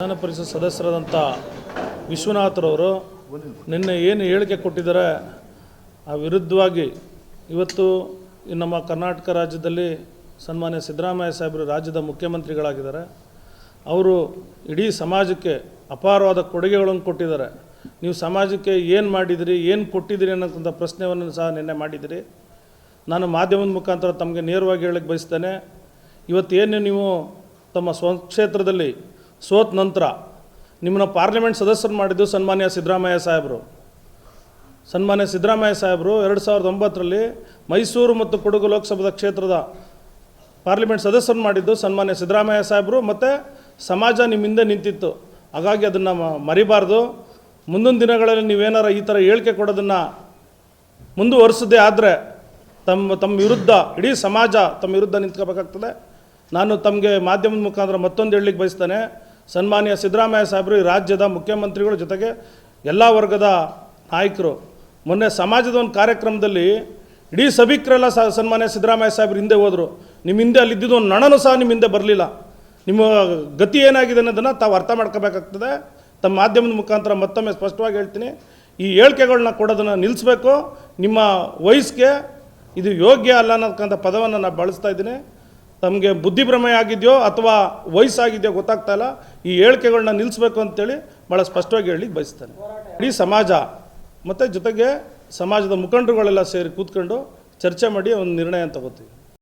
ವಿಧಾನ ಪರಿಷತ್ ಸದಸ್ಯರಾದಂಥ ವಿಶ್ವನಾಥರವರು ನಿನ್ನೆ ಏನು ಹೇಳಿಕೆ ಕೊಟ್ಟಿದ್ದಾರೆ, ಆ ವಿರುದ್ಧವಾಗಿ ಇವತ್ತು ನಮ್ಮ ಕರ್ನಾಟಕ ರಾಜ್ಯದಲ್ಲಿ ಸನ್ಮಾನ್ಯ ಸಿದ್ದರಾಮಯ್ಯ ಸಾಹೇಬರು ರಾಜ್ಯದ ಮುಖ್ಯಮಂತ್ರಿಗಳಾಗಿದ್ದಾರೆ. ಅವರು ಇಡೀ ಸಮಾಜಕ್ಕೆ ಅಪಾರವಾದ ಕೊಡುಗೆಗಳನ್ನು ಕೊಟ್ಟಿದ್ದಾರೆ. ನೀವು ಸಮಾಜಕ್ಕೆ ಏನು ಮಾಡಿದಿರಿ, ಏನು ಕೊಟ್ಟಿದ್ದೀರಿ ಅನ್ನೋಂಥ ಪ್ರಶ್ನೆಯನ್ನು ಸಹ ನಿನ್ನೆ ಮಾಡಿದಿರಿ. ನಾನು ಮಾಧ್ಯಮದ ಮುಖಾಂತರ ತಮಗೆ ನೇರವಾಗಿ ಹೇಳಕ್ಕೆ ಬಯಸ್ತೇನೆ. ಇವತ್ತೇನು ನೀವು ತಮ್ಮ ಸ್ವಕ್ಷೇತ್ರದಲ್ಲಿ ಸೋತ ನಂತರ ನಿಮ್ಮನ್ನ ಪಾರ್ಲಿಮೆಂಟ್ ಸದಸ್ಯರು ಮಾಡಿದ್ದು ಸನ್ಮಾನ್ಯ ಸಿದ್ದರಾಮಯ್ಯ ಸಾಹೇಬರು. ಸನ್ಮಾನ್ಯ ಸಿದ್ದರಾಮಯ್ಯ ಸಾಹೇಬರು ಎರಡು ಸಾವಿರದ ಒಂಬತ್ತರಲ್ಲಿ ಮೈಸೂರು ಮತ್ತು ಕೊಡಗು ಲೋಕಸಭಾ ಕ್ಷೇತ್ರದ ಪಾರ್ಲಿಮೆಂಟ್ ಸದಸ್ಯರು ಮಾಡಿದ್ದು ಸನ್ಮಾನ್ಯ ಸಿದ್ದರಾಮಯ್ಯ ಸಾಹೇಬರು ಮತ್ತು ಸಮಾಜ ನಿಮ್ಮ ಹಿಂದೆ ನಿಂತಿತ್ತು. ಹಾಗಾಗಿ ಅದನ್ನು ಮರಿಬಾರ್ದು. ಮುಂದಿನ ದಿನಗಳಲ್ಲಿ ನೀವೇನಾರ ಈ ಥರ ಹೇಳಿಕೆ ಕೊಡೋದನ್ನು ಮುಂದುವರಿಸದೇ ಆದರೆ ತಮ್ಮ ತಮ್ಮ ವಿರುದ್ಧ, ಇಡೀ ಸಮಾಜ ತಮ್ಮ ವಿರುದ್ಧ ನಿಂತ್ಕೋಬೇಕಾಗ್ತದೆ. ನಾನು ತಮಗೆ ಮಾಧ್ಯಮದ ಮುಖಾಂತರ ಮತ್ತೊಂದು ಹೇಳಲಿಕ್ಕೆ ಬಯಸ್ತೇನೆ. ಸನ್ಮಾನ್ಯ ಸಿದ್ದರಾಮಯ್ಯ ಸಾಹೇಬರು, ಈ ರಾಜ್ಯದ ಮುಖ್ಯಮಂತ್ರಿಗಳ ಜೊತೆಗೆ ಎಲ್ಲ ವರ್ಗದ ನಾಯಕರು. ಮೊನ್ನೆ ಸಮಾಜದ ಒಂದು ಕಾರ್ಯಕ್ರಮದಲ್ಲಿ ಇಡೀ ಸಭಿಕರೆಲ್ಲ ಸ, ಸನ್ಮಾನ್ಯ ಸಿದ್ದರಾಮಯ್ಯ ಸಾಹೇಬ್ರು ಹಿಂದೆ ಹೋದರು. ನಿಮ್ಮ ಹಿಂದೆ ಅಲ್ಲಿದ್ದಿದ್ದು ಒಂದು ನಣನು ಸಹ ನಿಮ್ಮ ಹಿಂದೆ ಬರಲಿಲ್ಲ. ನಿಮ್ಮ ಗತಿ ಏನಾಗಿದೆ ಅನ್ನೋದನ್ನು ತಾವು ಅರ್ಥ ಮಾಡ್ಕೋಬೇಕಾಗ್ತದೆ. ತಮ್ಮ ಮಾಧ್ಯಮದ ಮುಖಾಂತರ ಮತ್ತೊಮ್ಮೆ ಸ್ಪಷ್ಟವಾಗಿ ಹೇಳ್ತೀನಿ. ಈ ಹೇಳಿಕೆಗಳನ್ನ ಕೊಡೋದನ್ನು ನಿಲ್ಲಿಸಬೇಕು ನಿಮ್ಮ ವಯಸ್ಸಿಗೆ ಇದು ಯೋಗ್ಯ ಅಲ್ಲ ಅನ್ನೋದಕ್ಕಂಥ ಪದವನ್ನು ನಾನು ಬಳಸ್ತಾ ಇದ್ದೀನಿ. ತಮಗೆ ಬುದ್ಧಿಭ್ರಮೆ ಆಗಿದೆಯೋ ಅಥವಾ ವಯಸ್ಸಾಗಿದೆಯೋ ಗೊತ್ತಾಗ್ತಾ ಇಲ್ಲ. ಈ ಹೇಳಿಕೆಗಳನ್ನ ನಿಲ್ಲಿಸಬೇಕು ಅಂತೇಳಿ ಭಾಳ ಸ್ಪಷ್ಟವಾಗಿ ಹೇಳಲಿಕ್ಕೆ ಬಯಸ್ತಾನೆ. ಇಡೀ ಸಮಾಜ ಮತ್ತು ಜೊತೆಗೆ ಸಮಾಜದ ಮುಖಂಡರುಗಳೆಲ್ಲ ಸೇರಿ ಕೂತ್ಕೊಂಡು ಚರ್ಚೆ ಮಾಡಿ ಒಂದು ನಿರ್ಣಯ ತಗೋತೀವಿ.